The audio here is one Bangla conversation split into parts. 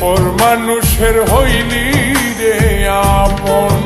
পর মানুষের হইলি রে আপন।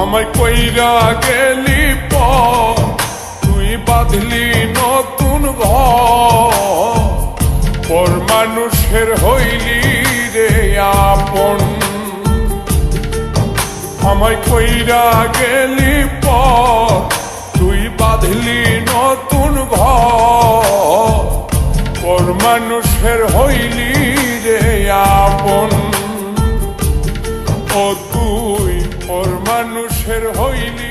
আমায় কইরা গেলি প তুই বাঁধলি নতুন ঘর পর মানুষের হইলি রে আপন। আমায় কইরা গেলি পর তুই বাঁধলি নতুন ঘর। পর মানুষের হইলি Yeter hoyli